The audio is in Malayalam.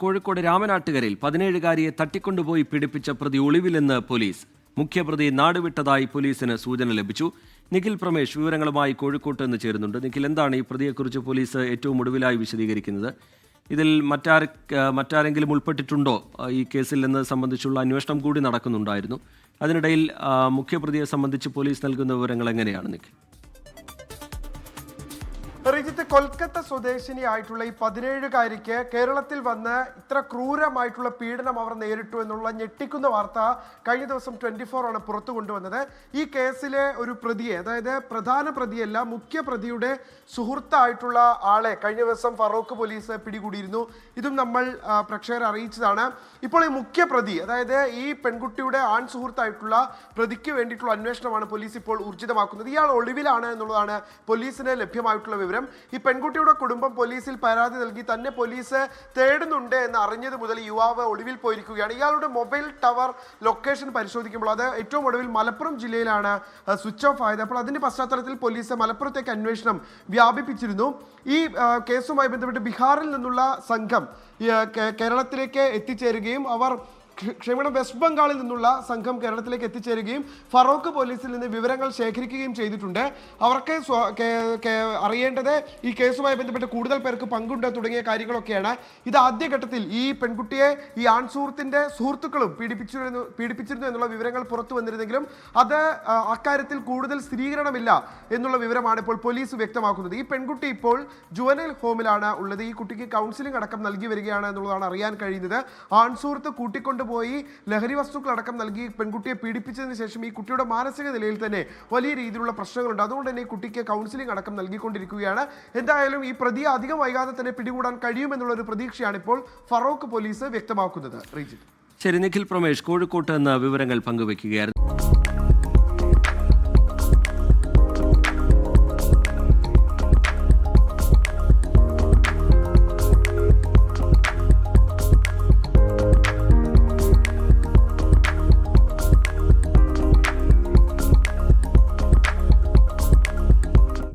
കോഴിക്കോട് രാമനാട്ടുകരയിൽ പതിനേഴുകാരിയെ തട്ടിക്കൊണ്ടുപോയി പീഡിപ്പിച്ച പ്രതി ഒളിവിലെന്ന് പോലീസ്. മുഖ്യപ്രതി നാടുവിട്ടതായി പോലീസിന് സൂചന ലഭിച്ചു. നിഖിൽ പ്രമേഷ് വിവരങ്ങളുമായി കോഴിക്കോട്ട് നിന്ന് ചേരുന്നുണ്ട്. നിഖിൽ എന്താണ് ഈ പ്രതിയെക്കുറിച്ച് പോലീസ് ഏറ്റവും ഒടുവിലായി വിശദീകരിക്കുന്നത്? ഇതിൽ മറ്റാര മറ്റാരെങ്കിലും ഉൾപ്പെട്ടിട്ടുണ്ടോ? ഈ കേസിൽ എന്ന് സംബന്ധിച്ചുള്ള അന്വേഷണം കൂടി നടക്കുന്നുണ്ടായിരുന്നു. അതിനിടയിൽ മുഖ്യപ്രതിയെ സംബന്ധിച്ച് പോലീസ് നൽകുന്ന വിവരങ്ങൾ എങ്ങനെയാണ് നിഖിൽ? റിജിത്ത് കൊൽക്കത്ത സ്വദേശിനിയായിട്ടുള്ള ഈ പതിനേഴുകാരിക്ക് കേരളത്തിൽ വന്ന് ഇത്ര ക്രൂരമായിട്ടുള്ള പീഡനം അവർ നേരിട്ടു എന്നുള്ള ഞെട്ടിക്കുന്ന വാർത്ത കഴിഞ്ഞ ദിവസം ട്വന്റി ഫോർ ആണ് പുറത്തു കൊണ്ടുവന്നത്. ഈ കേസിലെ ഒരു പ്രതിയെ അതായത് പ്രധാന പ്രതിയല്ല മുഖ്യ പ്രതിയുടെ സുഹൃത്തായിട്ടുള്ള ആളെ കഴിഞ്ഞ ദിവസം ഫറോക്ക് പോലീസ് പിടികൂടിയിരുന്നു. ഇതും നമ്മൾ പ്രേക്ഷകരെ അറിയിച്ചതാണ്. ഇപ്പോൾ ഈ മുഖ്യ പ്രതി അതായത് ഈ പെൺകുട്ടിയുടെ ആൺ സുഹൃത്തായിട്ടുള്ള പ്രതിക്ക് വേണ്ടിയിട്ടുള്ള അന്വേഷണമാണ് പോലീസ് ഇപ്പോൾ ഊർജിതമാക്കുന്നത്. ഇയാൾ ഒളിവിലാണ് എന്നുള്ളതാണ് പോലീസിന് ലഭ്യമായിട്ടുള്ള വിവരം. ഈ പെൺകുട്ടിയുടെ കുടുംബം പോലീസിൽ പരാതി നൽകി തന്നെ പോലീസ് തേടുന്നുണ്ട് എന്ന് അറിഞ്ഞത് മുതൽ യുവാവ് ഒളിവിൽ പോയിരിക്കുകയാണ്. ഇയാളുടെ മൊബൈൽ ടവർ ലൊക്കേഷൻ പരിശോധിക്കുമ്പോൾ അത് ഏറ്റവും ഒടുവിൽ മലപ്പുറം ജില്ലയിലാണ് സ്വിച്ച് ഓഫ് ആയത്. അപ്പോൾ അതിന്റെ പശ്ചാത്തലത്തിൽ പോലീസ് മലപ്പുറത്തേക്ക് അന്വേഷണം വ്യാപിപ്പിച്ചിരുന്നു. ഈ കേസുമായി ബന്ധപ്പെട്ട് ബീഹാറിൽ നിന്നുള്ള സംഘം കേരളത്തിലേക്ക് എത്തിച്ചേരുകയും അവർ ക്ഷമിക്കണം വെസ്റ്റ് ബംഗാളിൽ നിന്നുള്ള സംഘം കേരളത്തിലേക്ക് എത്തിച്ചേരുകയും ഫറോക്ക് പോലീസിൽ നിന്ന് വിവരങ്ങൾ ശേഖരിക്കുകയും ചെയ്തിട്ടുണ്ട്. അവർക്ക് അറിയേണ്ടത് ഈ കേസുമായി ബന്ധപ്പെട്ട് കൂടുതൽ പേർക്ക് പങ്കുണ്ട് തുടങ്ങിയ കാര്യങ്ങളൊക്കെയാണ്. ഇത് ആദ്യഘട്ടത്തിൽ ഈ പെൺകുട്ടിയെ ഈ ആൺ സുഹൃത്തിന്റെ സുഹൃത്തുക്കളും പീഡിപ്പിച്ചിരുന്നു പീഡിപ്പിച്ചിരുന്നു എന്നുള്ള വിവരങ്ങൾ പുറത്തു വന്നിരുന്നെങ്കിലും അത് അക്കാര്യത്തിൽ കൂടുതൽ സ്ഥിരീകരണമില്ല എന്നുള്ള വിവരമാണ് ഇപ്പോൾ പോലീസ് വ്യക്തമാക്കുന്നത്. ഈ പെൺകുട്ടി ഇപ്പോൾ ജുവനൽ ഹോമിലാണ് ഉള്ളത്. ഈ കുട്ടിക്ക് കൗൺസിലിംഗ് അടക്കം നൽകി വരികയാണ് എന്നുള്ളതാണ് അറിയാൻ കഴിയുന്നത്. ആൺ സുഹൃത്ത് കൂട്ടിക്കൊണ്ടുപോയി ലഹരി വസ്തുക്കൾ അടക്കം നൽകി പെൺകുട്ടിയെ പീഡിപ്പിച്ചതിന് ശേഷം ഈ കുട്ടിയുടെ മാനസിക നിലയിൽ തന്നെ വലിയ രീതിയിലുള്ള പ്രശ്നങ്ങളുണ്ട്. അതുകൊണ്ട് തന്നെ ഈ കുട്ടിക്ക് കൗൺസിലിംഗ് അടക്കം നൽകിക്കൊണ്ടിരിക്കുകയാണ്. എന്തായാലും ഈ പ്രതി അധികം വൈകാതെ തന്നെ പിടികൂടാൻ കഴിയുമെന്നുള്ള ഒരു പ്രതീക്ഷയാണ് ഇപ്പോൾ ഫറോക്ക് പോലീസ് വ്യക്തമാക്കുന്നത്. ശരി നിഖിൽ പ്രമേഷ് കോഴിക്കോട്ട് നിന്ന് വിവരങ്ങൾ പങ്കുവയ്ക്കുകയായിരുന്നു